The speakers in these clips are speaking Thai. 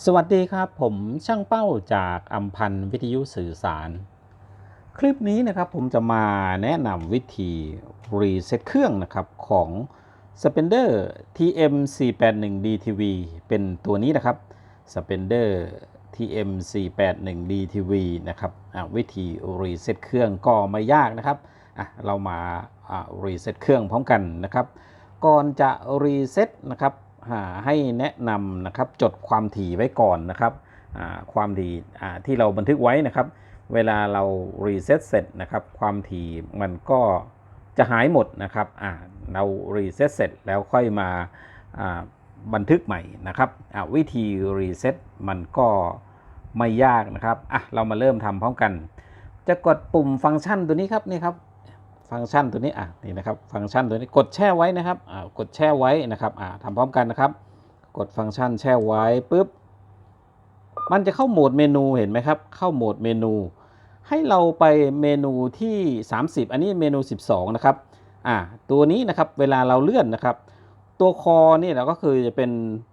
สวัสดีครับ ผมช่างเป้าจากอัมพันธ์วิทยุสื่อสาร คลิปนี้นะครับผมจะมาแนะนำวิธีรีเซ็ตเครื่องนะครับของ Spender TM 481 DTV เป็นตัวนี้นะครับ Spender TM 481 DTV นะครับวิธีรีเซ็ตเครื่องก็ไม่ยากนะครับเรามารีเซ็ตเครื่องพร้อมกันนะครับ ก่อนจะรีเซ็ตนะครับ ให้แนะนำนะครับจดความถี่ไว้ก่อนนะครับความถี่ที่เราบันทึกไว้นะครับ เวลาเรารีเซ็ตเสร็จนะครับความถี่มันก็จะหายหมดนะครับเรารีเซ็ตเสร็จแล้วค่อยมาบันทึกใหม่นะครับวิธีรีเซ็ตมันก็ไม่ยากนะครับอะเรามาเริ่มทำพร้อมกัน จะกดปุ่มฟังก์ชันตัวนี้ครับนี่ครับ ฟังก์ชันตัวนี้อะนี่นะครับฟังก์ชันตัวนี้กดแช่ไว้นะครับอ่ากดแช่ไว้นะครับอ่าทำพร้อมกันนะครับ กดฟังก์ชันแช่ไว้ปุ๊บมันจะเข้าโหมดเมนูเห็นไหมครับ เข้าโหมดเมนู ให้เราไปเมนูที่ 30 อันนี้เมนู 12 นะครับอ่าตัวนี้นะครับเวลาเราเลื่อนนะครับ ตัวคอนี่เราก็คือจะเป็น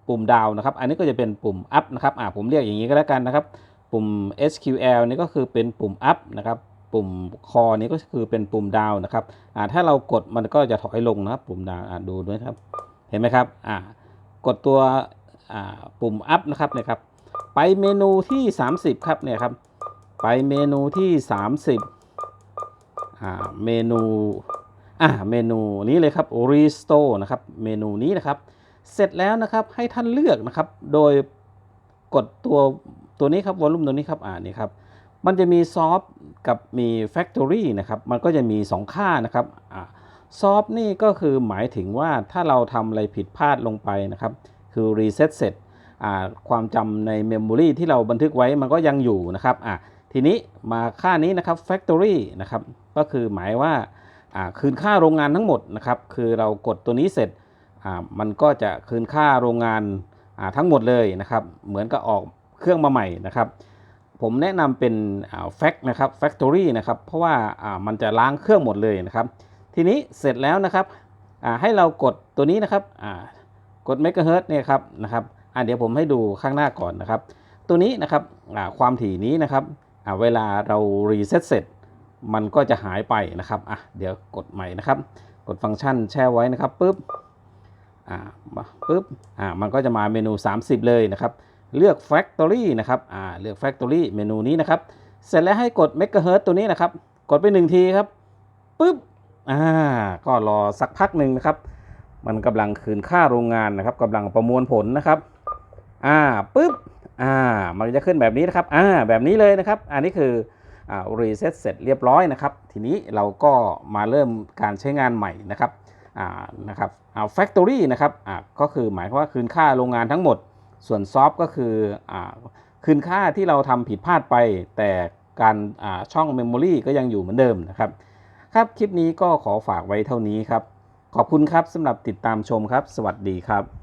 ปุ่มดาวนะครับ อันนี้ก็จะเป็นปุ่ม up นะครับอ่าผมเรียกอย่างนี้ก็แล้วกันนะครับ ปุ่ม SQL นี่ก็คือเป็นปุ่ม up นะครับ ปุ่มคอนี้ก็คือเป็นปุ่มดาวนะครับอ่าถ้าเรากดมันก็จะถอยลงนะครับ ปุ่มดาวอ่าดูด้วยครับ เห็นไหมครับอ่ากดตัวอ่าปุ่ม up นะครับเนี่ยครับไปเมนูที่ 30 ครับเนี่ยครับ ไปเมนูที่ 30อ่าเมนูอ่าเมนูนี้เลยครับ Restore นะครับเมนูนี้นะครับ เสร็จแล้วนะครับให้ท่านเลือกนะครับ โดยกดตัวตัวนี้ครับวอลลุ่มตัวนี้ครับอ่านี่ครับ มันจะมีซอฟกับมี Factory นะครับมันก็จะมี 2 ค่านะครับซอฟนี่ก็คือหมายถึงว่าถ้าเราทำอะไรผิดพลาดลงไปนะครับ คือ reset เสร็จความจำใน Memory ที่เราบันทึกไว้มันก็ยังอยู่นะครับทีนี้มาค่านี้นะครับ Factory นะครับก็คือหมายว่าคืนค่าโรงงานทั้งหมดนะครับ คือเรากดตัวนี้เสร็จมันก็จะคืนค่าโรงงานทั้งหมดเลยนะครับ เหมือนกับออกเครื่องมาใหม่นะครับ ผมแนะนำเป็นแฟกนะครับ Factory นะครับ เพราะว่ามันจะล้างเครื่องหมดเลยนะครับ ทีนี้เสร็จแล้วนะครับให้เรากดตัวนี้นะครับกด m e g a h e r t z เนี่ยครับนะครับอ่าเดี๋ยวผมให้ดูข้างหน้าก่อนนะครับ ตัวนี้นะครับความถี่นี้นะครับเวลาเรารีเซ็ตเสร็จ มันก็จะหายไปนะครับอะเดี๋ยวกดใหม่นะครับ กดฟังก์ชันแช่ไว้นะครับปุ๊บอ่าปุ๊บอ่ามันก็จะมาเมนู 30 เลยนะครับ เลือก Factory นะครับอ่าเลือก Factory เมนูนี้นะครับ เสร็จแล้วให้กด m e g a h e r t ตัวนี้นะครับ กดไปหนึ่งทีครับปุ๊บอ่าก็รอสักพักหนึ่งนะครับ มันกำลังคืนค่าโรงงานนะครับกำลังประมวลผลนะครับอ่าปุ๊บอ่ามันจะขึ้นแบบนี้นะครับอ่าแบบนี้เลยนะครับ อันนี้คืออ่ารีเซ็ตเสร็จเรียบร้อยนะครับ ทีนี้เราก็มาเริ่มการใช้งานใหม่นะครับอ่านะครับอ่า Factory นะครับอ่าก็คือหมายความว่าคืนค่าโรงงานทั้งหมด ส่วนซอฟก็คืออคืนค่าที่เราทำผิดพลาดไป แต่การช่องเมมโมรีก็ยังอยู่เหมือนเดิมนะครับ ครับคลิปนี้ก็ขอฝากไว้เท่านี้ครับ ขอบคุณครับสำหรับติดตามชมครับ สวัสดีครับ